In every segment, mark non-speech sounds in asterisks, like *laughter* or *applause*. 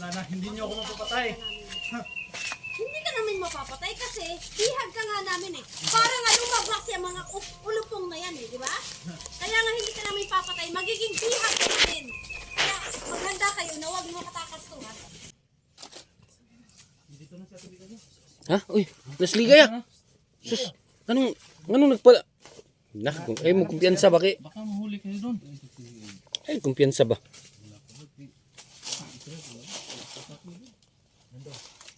na na, hindi niyo ako mapapatay. Hindi ka namin mapapatay kasi hihag ka nga namin eh. Para nga lumabas yung mga ulupong na yan eh, di ba? Kaya nga hindi ka namin papatay, magiging hihag ka namin. Kaya maghanda kayo na huwag mo katakas to ha. Ha? Uy, nasligaya. Sus, anong, anong nagpala? Nah, kung ay mo kumpiyansa ba kay? Baka mahuli kayo doon. Ay, kumpiyansa ba?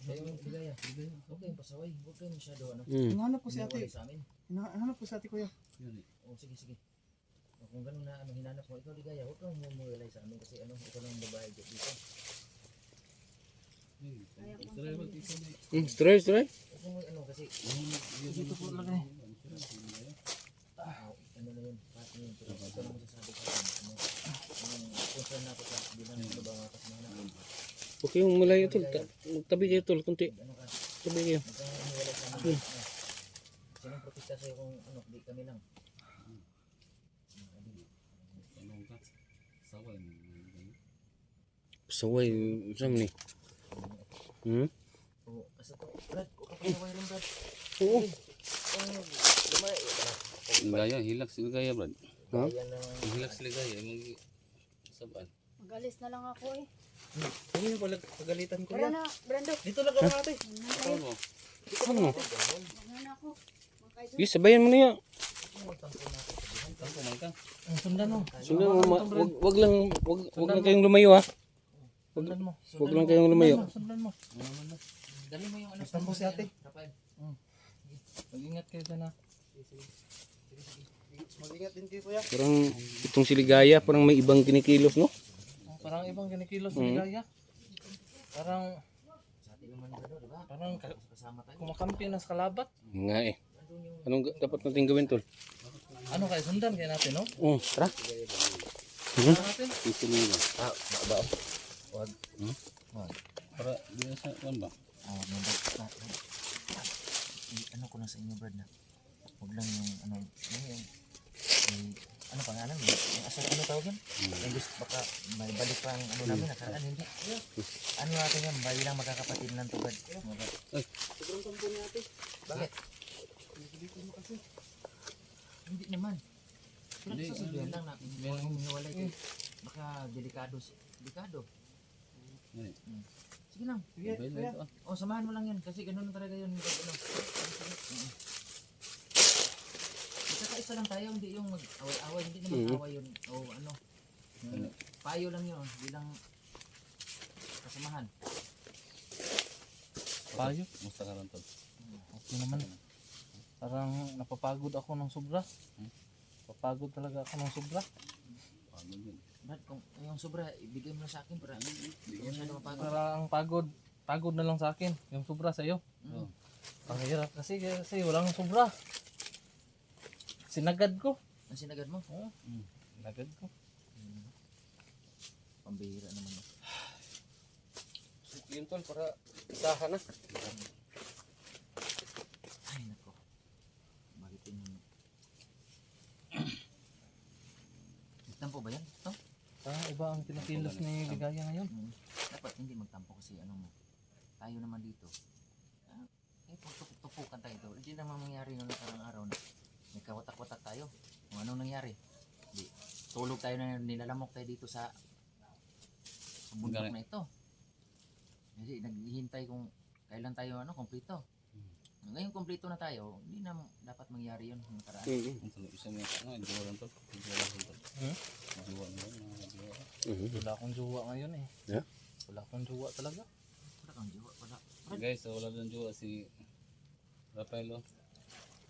Okay, pasaway. Huwag kayo masyado ano. Hmm. Hinahanap ko si ate. Sa amin. Hinahanap ko si ate kuya. Oh, sige, sige. O, kung ganun na ano, hinanap mo, ikaw ligaya, huwag kang mumuwalay sa amin kasi ano, ikaw lang ang babae dito. Hmm, try, try. Huwag kang ano kasi, Dito po lagay. ah, ano na yun, pat na yun. Pero ikaw lang masasabi sa akin. Ano, concern na ako sa, di ba ano ba mga. Okay, yung malayo tol. Ta- Tabi kayo tol, kunti. Ano Tabi kayo. huwag kang mumuwalay sa amin. Ano, Sinong protesta sa'yo kung ano, di kami lang. Saway, saan ni? Hmm? Oo, asa to, Brad, huwag ka lang, Brad. Oo. Oh, Ligaya, hilak si Ligaya, Brad. Ha? Hilak si Ligaya, mag sabaan. Magalis na lang ako eh. Hindi niyo pala pagalitan ko na, Brando. Dito lang kami ate. Ano mo? Ano? Na ako. Kaidol. Yes, sabayan mo na yan. Tampo man ka. Ang sundan mo. Sundan mo, ma- wag, wag lang, wag, wag lang kayong lumayo ha. Sundan mo. Wag lang kayong lumayo. Sundan mo. Dali mo yung ano Basta mo si ate. Rafael. Mag-ingat kayo dyan ha. Mag-ingat din kayo kuya. Parang itong siligaya, parang may ibang kinikilos, no? Parang ibang kinikilos ni Gaya. Parang parang kumakampi na sa kalabat. Nga eh. Anong dapat natin gawin tol? Ano kaya sundan kaya natin no? Oh, tara. Natin. Ito nila. Ah, ba ba? Wag. Para di na sa kuan ba? Ah, no, Brad. Ah, ah, i- ano ko na sa inyo, Brad, na wag lang yung ano, ano yung yung, ano pangalan mo? Asal, ano tawag yan? Yung gusto, baka may balik pa ang ano namin, nakaraan, hindi. Ano natin yan, bayi lang magkakapatid lang Brad. Mga Brad. Sobrang tampo ni ate. Bakit? Hindi naman. Pero sasabihin lang na mong hiwalay kayo. Baka delikado. Delikado. Hmm. Sige lang. Sige, Mobile kuya. na ito ah. O, samahan mo lang yan. Kasi ganun talaga yun. Pag ano. Mm. Magkakaisa lang tayo. Hindi yung mag-away-away. Hindi naman Mhm. away yun. O ano. Mm. Payo lang yun. Bilang kasamahan. Payo. Musta ka ron tol? Okay naman. Parang napapagod ako ng sobra. Napapagod talaga ako ng sobra. Pagod yun. Brad, kung yung sobra, ibigay mo na sa akin para hindi masyado mapagod. Parang pagod. Pagod na lang sa akin. Yung sobra sa iyo. Mm. Ang hirap kasi kasi walang sobra. Sinagad ko. Ang sinagad mo? Oh, sinagad ko. Pambihira naman. Yun tol, para isahan na. Ay, nako. Bakit yun? Tampo ba yan? Ito? Parang iba ang kinikilos ni Ligaya ngayon. Mm. Dapat hindi magtampo kasi ano mo. Tayo naman dito. Ah, eh, tupukan tayo ito. Hindi naman mangyari nung nakarang araw na may kawatak-watak tayo. Kung anong nangyari. Di, tulog tayo na nilalamok tayo dito sa sa bundok na ito. Hindi, naghihintay kung kailan tayo ano, kompleto. Ngayon kompleto na tayo, hindi na dapat mangyari yun nung nakaraan. Ang tulo isa niya. Ano, jowa tol? Jowa tol. Hmm? Jowa mo jowa. Mhm. Wala akong jowa ngayon eh. Yeah? Wala akong jowa talaga. Wala kang jiwa, wala. Guys, so wala doon jowa si Rafael oh.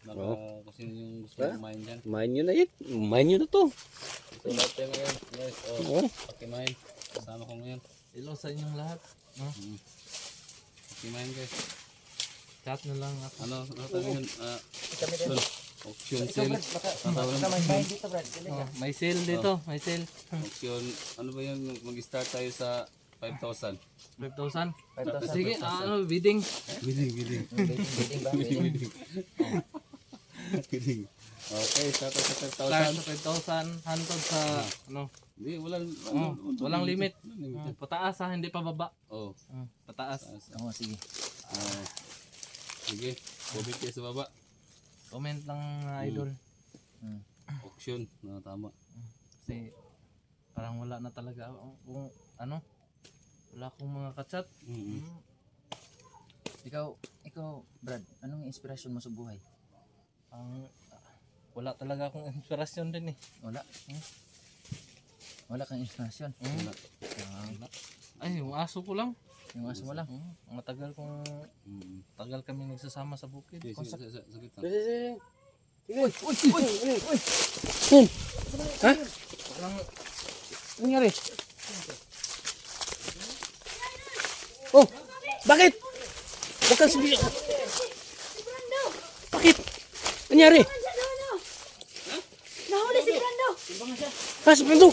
Naka, Oh. kung sino yung gusto Ha? kumain dyan. Main nyo na yan. Main nyo na to. So lahat tayo ngayon, guys. Oh, Oo. pakimain. Kasama ko ngayon. Hello sa inyong lahat. No? Mm. Pakimain guys. Chat na lang ako. Ano, ano tayo ngayon? Ah, auction sale. Oh, may sale dito, may sale. Auction, ano ba yun? Mag-start tayo sa 5,000. 5,000. 5,000. Sige, ah, ano, bidding. Bidding, bidding. Bidding ba? Bidding. *laughs* Bidding. Okay, start sa Start 5,000. sa 5,000 hantod sa ano. Hindi, walang, Oh, walang limit. Oh, limit. pataas ha, hindi pa baba. Oh, Oh, pataas. Oo, sige. ah, sige, comment kayo sa baba. Comment lang mga idol. Auction, na tama. Kasi parang wala na talaga ako kung ano. Wala akong mga kachat. Mm-mm. Hmm. Ikaw, ikaw, Brad, anong inspirasyon mo sa buhay? Ang ah, wala talaga akong *laughs* inspirasyon din eh. Wala. Hmm? Wala kang inspirasyon. Hmm. Ah, Ay, yung aso ko lang. Yung aso mo lang. Hmm. Matagal kong Mm-mm. tagal kami nagsasama sa bukid. Sige, sige, sige, sige, sige. Uy, uy, uy, uy, uy. Yan. Ha? Ano nangyari? Oh, bakit? Huwag kang sabi. Bakit? Ano nangyari? Nahuli si Brando! Ha, sa pinto.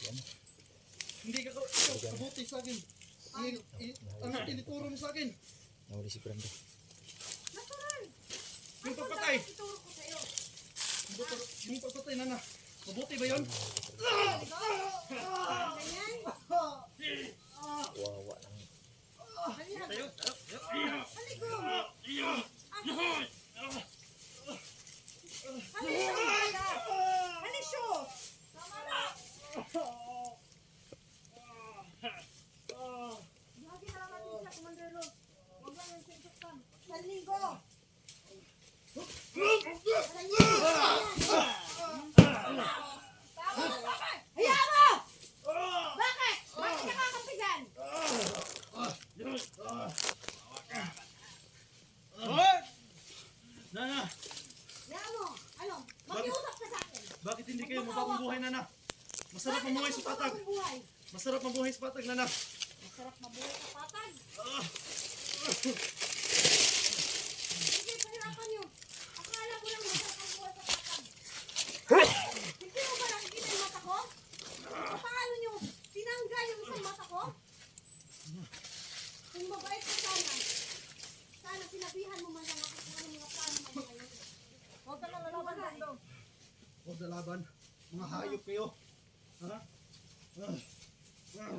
Nana? Hindi ka ka- ikaw, kabuti sa akin. Ano tinuturo mo sa akin? Nahuli si Brando. Natural! Yung pagpatay. Ituro ko sa'yo. Yung pagpatay- Yung pagpatay nana. Mabuti ba yun? Ganyan? Wawa lang. Halika. Haligo. Halika. Halisyo. Tama na. Lagi na lang natin siya, Commander Rose. Huwag lang yung sintukan. Sa linggo. Sa linggo. Tama na, bakit? Hayaan mo! Bakit? Bakit nakakampigan? Nana, Hayaan mo. Ano? Makiusap ka sa akin. bakit hindi kayo mabagong buhay nana? Masarap Bakit mamuhay ako sa patag. bagong buhay? Masarap mamuhay sa patag nana. Masarap mabuhay sa patag. Sige, pahirapan niyo. Akala ko lang masarap ang buhay sa patag. Hindi mo ba nakikita yung mata ko? Paano niyo tinanggal yung isang mata ko? Kung mabait ka sana, sana sinabihan mo man lang ako kung ano mga plano mo ngayon. Huwag ka lang lalaban Brando. Huwag na laban. Mga hayop kayo. Ha? Ah. Ah.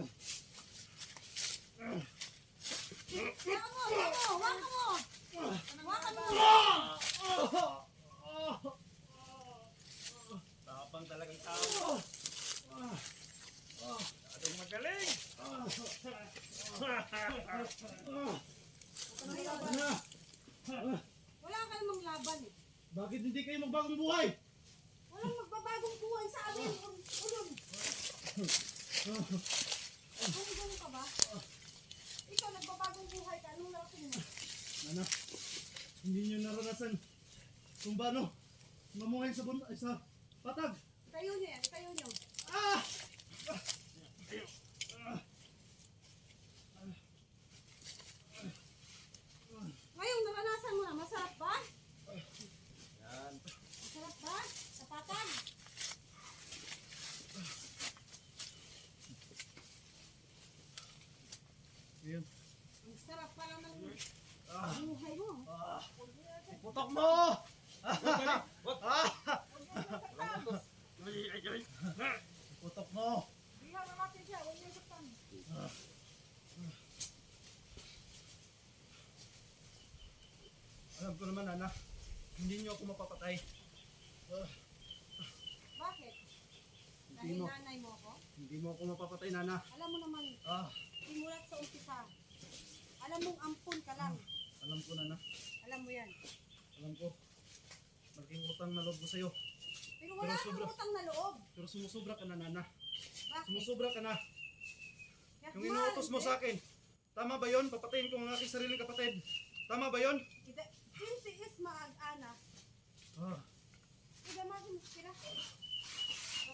Hawakan mo, hawakan mo, hawakan mo. Hawakan mo. Tapang talagang tao. Ating magaling. Wala ka magbagong buhay. Walang magbabagong buhay sa amin. Ulol. Ganun ka ba? Ikaw nagbabagong buhay ka. Anong narating mo? Nana, hindi nyo naranasan kung paano mamuhay sa, bun- sa patag. Tayo niyo yan. Tayo niyo. Ah! Ngayon, naranasan mo na. Masarap ba? Masarap ba? Tapatan? Ayan. Ang sarap pala ng buhay mo. Putok mo! Putok mo! Bihan na natin siya. Huwag niyo saktan. Alam ko naman, Nana, hindi nyo ako mapapatay. Bakit? Dahil Hindi mo, nanay mo ako? hindi mo mapapatay, Nana. Alam mo naman, Ah, simulat sa umpisa. Alam mong ampun ka lang. alam ko, Nana. Alam mo yan. Alam ko. Malaking utang na loob ko sa'yo. Pero wala Pero kang sobra. utang na loob. Pero sumusubra ka na, Nana. Bakit? Sumusobra ka na. Yung inuutos mo sa akin. Tama ba yon? Papatayin ko ang aking sariling kapatid. Tama ba yon? Kinti is maag-ana. Ah, Ida magin kira.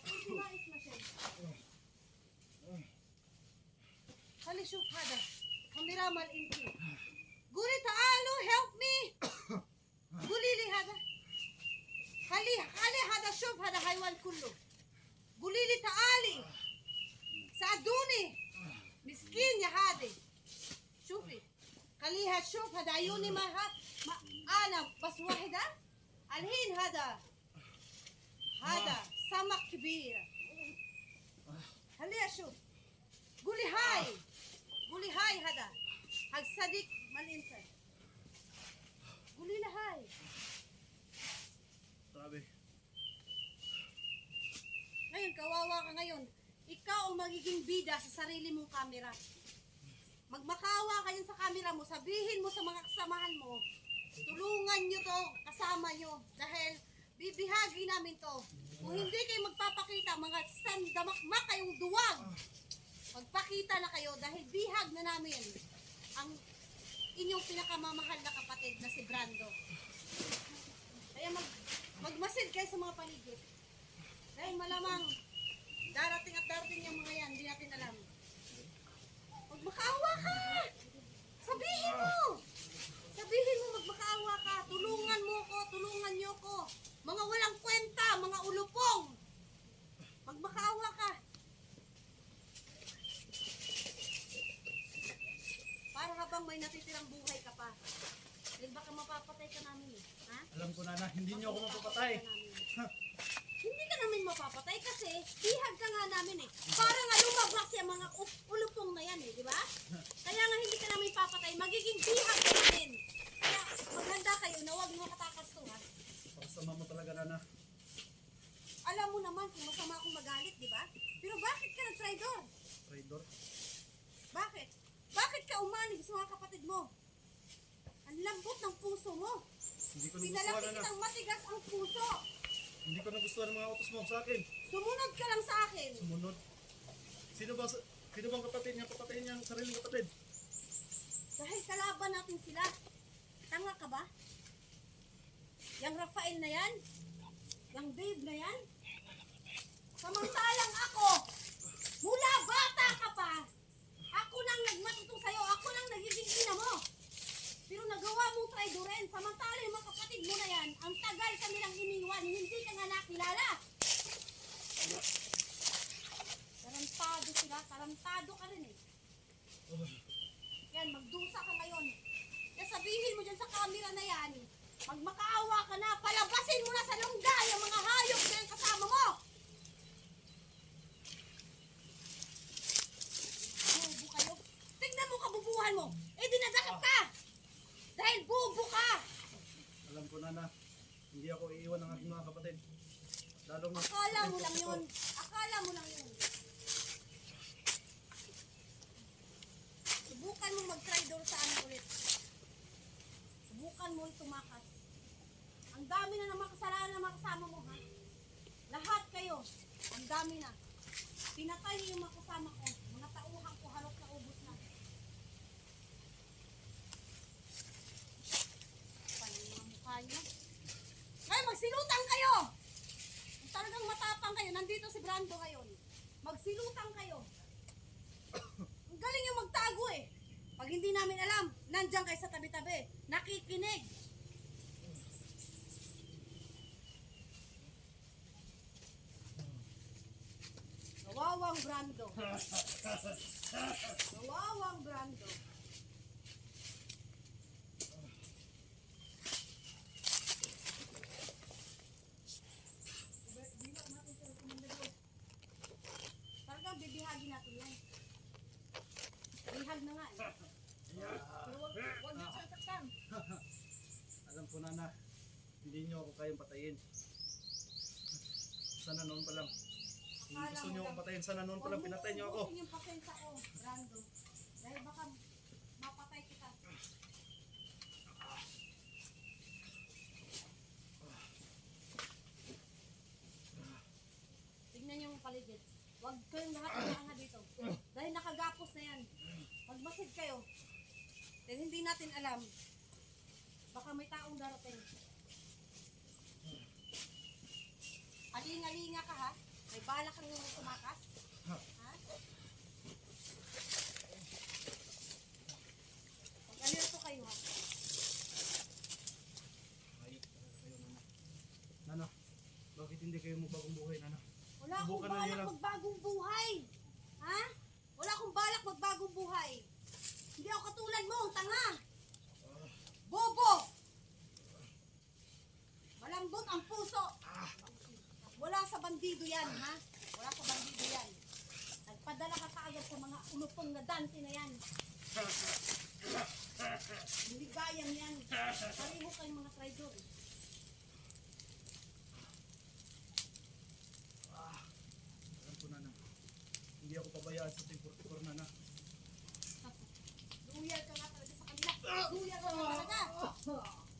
Kinti ma is خلي شوف هذا. خلي رامل انت قولي تعالوا هيلب مي قولي لي هذا. خلي خلي هذا شوف هذا حيوان كله. قولي لي تعالي. ساعدوني. مسكين يا هادي. شوفي. خليها تشوف هذا عيوني ما, ها ما أنا بس واحدة. الحين هذا. هذا سمك كبير. خليها شوف قولي هاي. ಗುಳಿಹಾಯ್ ಹದ ಹಾಗೆ ಸದಿಕ್ ಮಲಿಂತ ಗುಳಿಲ ಹಾಯ್ Sabi. Ngayon, kawawa ka ngayon. Ikaw ang magiging bida sa sarili mong kamera. Magmakawa ka yan sa kamera mo. Sabihin mo sa mga kasamahan mo. Tulungan nyo to, kasama nyo. Dahil bibihagi namin to. Kung hindi kayo magpapakita, mga sandamakmak kayong duwag magpakita na kayo dahil bihag na namin ang inyong pinakamamahal na kapatid na si Brando. Kaya mag, magmasid kayo sa mga paligid. Dahil malamang darating at darating yung mga yan, hindi natin alam. Magmakaawa ka! Sabihin mo! Sabihin mo magmakaawa ka, tulungan mo ko, tulungan niyo ko. Mga walang kwenta, mga ulupong. Magmakaawa ka. Para habang may natitirang buhay ka pa. Dahil baka mapapatay ka namin eh. Ha? Alam ko, Nana, hindi nyo ako mapapatay. Hindi ka namin mapapatay kasi bihag ka nga namin eh. Para nga lumabas yung mga ulupong na yan eh, di ba? Kaya nga hindi ka namin papatay, magiging bihag ka namin. Kaya maghanda kayo na huwag mo katakas to ha. Pakasama mo talaga, Nana. Alam mo naman kung masama akong magalit, di ba? Pero bakit ka nag-traidor? Traidor. Bakit? Bakit ka umanig sa mga kapatid mo? Ang lambot ng puso mo. Hindi ko nagustuhan, Pinalaki Nana. kitang matigas ang puso. Hindi ko nagustuhan ang mga utos mo sa akin. Sumunod ka lang sa akin. Sumunod. Sino ba, sino bang kapatid niya papatayin niya ang sariling kapatid? Dahil kalaban natin sila. Tanga ka ba? Yang Rafael na yan? Yang Dave na yan? Samantalang ako, mula bata ka pa, nang nagmatuto sa'yo, ako nang nagiging ina mo. Pero nagawa mong traidoren, samantala yung mga kapatid mo na yan, ang tagal kami lang iniwan, hindi ka nga nakilala. Tarantado sila, tarantado ka rin eh. Yan, magdusa ka ngayon. Kaya sabihin mo dyan sa camera na yan, magmakaawa ka na, palabasin mo na sa lungga yung mga hayop na yung kasama mo. Bubo kayo. Tingnan mo kabubuhan mo. Eh, dinadakap ka. Dahil bubo ka. Alam ko, Nana, hindi ako iiwan ng aking mga kapatid. Lalo na Akala mo lang yun. Akala mo lang yun. Subukan mo mag-try doon sa ano ulit. Subukan mo tumakas. Ang dami na mga kasalanan ng mga kasama mo, ha? Lahat kayo, ang dami na. Pinatay niyo yung mga kasama ko. Mga tauhan ko, harap na ubos na. Paano yung mga mukha niyo? Ngayon, magsilutang kayo! Kung talagang matapang kayo, Brando ngayon. Magsilutang kayo. Ang galing yung magtago eh. Pag hindi namin alam, nandiyan kayo sa tabi-tabi. Nakikinig. Nawawang Brando. *laughs* Nawawang Brando. Natin yan. Bihag na nga eh. Pero wag, wag niyo sasaktan. Alam ko na na, hindi niyo ako kayang patayin. Sana noon pa lang. Kung gusto niyo akong patayin, sana noon pa lang pinatay niyo ako. Huwag yung pasensya ko, Brando. Dahil baka mapatay kita. Tingnan niyo yung paligid. Huwag kayong lahat dito. Dahil nakagapos na yan. Magmasid kayo. Dahil hindi natin alam. Baka may taong darating. Alinga-linga ka ha? May balak kang tumakas? Ha? Pag-alerto kayo ha? Nana. Bakit hindi kayo magbagong buhay, Nana? Wala akong balak magbagong buhay. Ha? Wala akong balak magbagong buhay. Hindi ako katulad mo, ang tanga. Bobo! Malambot ang puso. Wala sa bandido yan, ha? Wala sa bandido yan. Nagpadala ka kaagad sa mga ulupong na dante na yan. Hindi gayang yan. Pareho kayong mga traidor. Alam ko, Nana. Hindi ako pabayaan sa 1044, Nana. Luyal ka nga talaga sa kanila. Luyal ka nga talaga.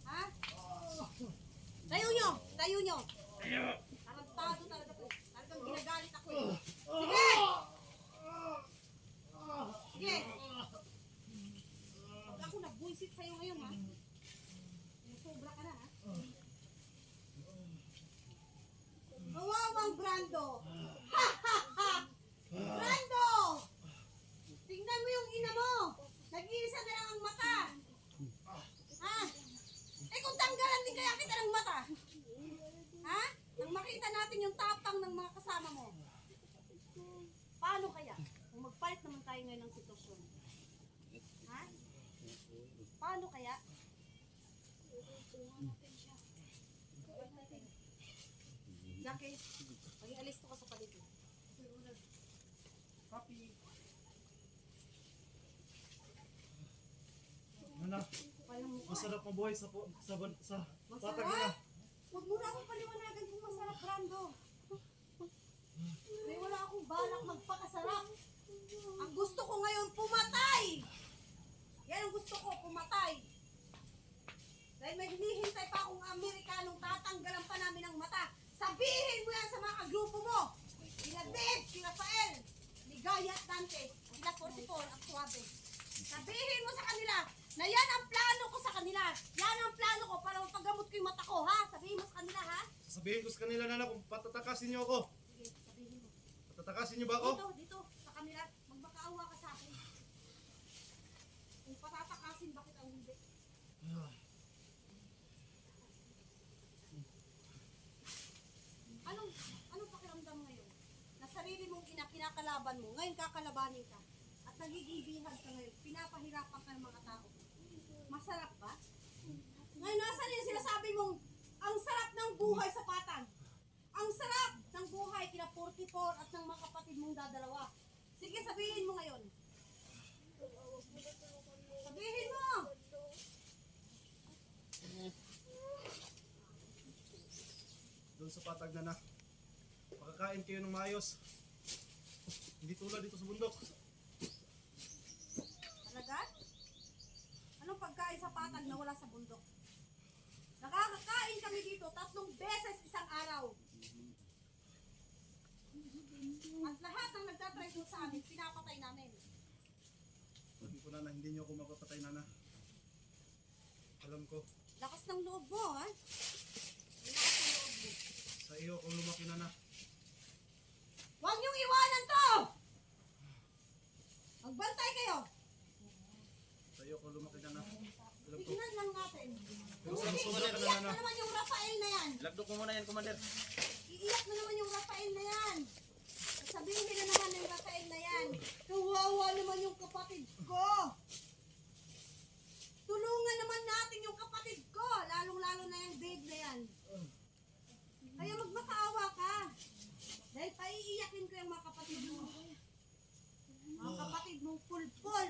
Ha? Tayo nyo! Tayo nyo! Tarantado talaga to. Talagang ginagalit ako eh. Sige! Sige! Pag ako nag-buisit sa'yo ngayon ha. Sobra ka na ha. Nawawang Brando! Ha ha ha! Brando! Tingnan mo yung ina mo! Nag-iisa na lang ang mata! Ha? Eh kung tanggalan din kaya kita ng mata? Ha? Nang makita natin yung tapang ng mga kasama mo. Paano kaya? Kung magpalit naman tayo ngayon ng sitwasyon. Ha? Paano kaya? Jackie, mag-ialis ko sa paligid. Paano mo masarap mabuhay sa, po- sa, ban- sa. Masarap? Huwag mo na akong paliwanagan kung masarap, Brando. May wala akong balak magpakasarap. Ang gusto ko ngayon, pumatay! Yan ang gusto ko, pumatay. Dahil may hinihintay pa akong Amerikanong tatanggalan pa namin ng mata. Sabihin mo yan sa mga grupo mo. Sila Dave, si Rafael, ni Gaya at Dante, sila 44, ang suwabe. Sabihin mo sa kanila na yan ang plano ko sa kanila. Yan ang plano ko para mapagamot ko yung mata ko, ha? Sabihin mo sa kanila, ha? Sasabihin ko sa kanila, Nana, kung patatakasin niyo ako. Sige, sabihin mo. Patatakasin niyo ba ako? Dito, dito, sa kanila, magmakaawa ka sa akin. Kung patatakasin, bakit ang hindi? Anong, anong pakiramdam ngayon? Na sarili mong ina, kinakalaban mo, ngayon kakalabanin ka. At nagiging ka ngayon, pinapahirapan ka ng mga tao. Masarap ba? Ngayon, nasa yung sinasabi mong, ang sarap ng buhay sa patag. Ang sarap ng buhay kina 44 at ng mga kapatid mong dadalawa. Sige, sabihin mo ngayon. Sabihin mo! Doon sa patag, Nana. Makakain kayo ng maayos. Hindi tulad dito sa bundok. Talaga? Anong pagkain sa patag na wala sa bundok? Nakakakain kami dito tatlong beses isang araw. At lahat ng nagtatry doon sa amin, pinapatay namin. Sabi ko na na, hindi niyo ako mapapatay nana. Alam ko, Lakas ng loob mo, ha? Lakas ng loob mo. sa iyo ako lumaki nana. Huwag niyong iwanan to! Magbantay kayo! Sa iyo ako lumaki. Alam ko. Tignan lang natin. Na iiyak na naman yung Rafael na yan. Labdo ko muna yan, Commander. Iiyak na naman yung Rafael na yan. Sabihin nila naman ng Rafael na yan. Kawawa naman yung kapatid ko. Tulungan naman natin yung kapatid ko. Lalong-lalo na yung Dave na yan. Dahil paiiyakin ko yung mga kapatid mo. Mga kapatid mo, pulpul.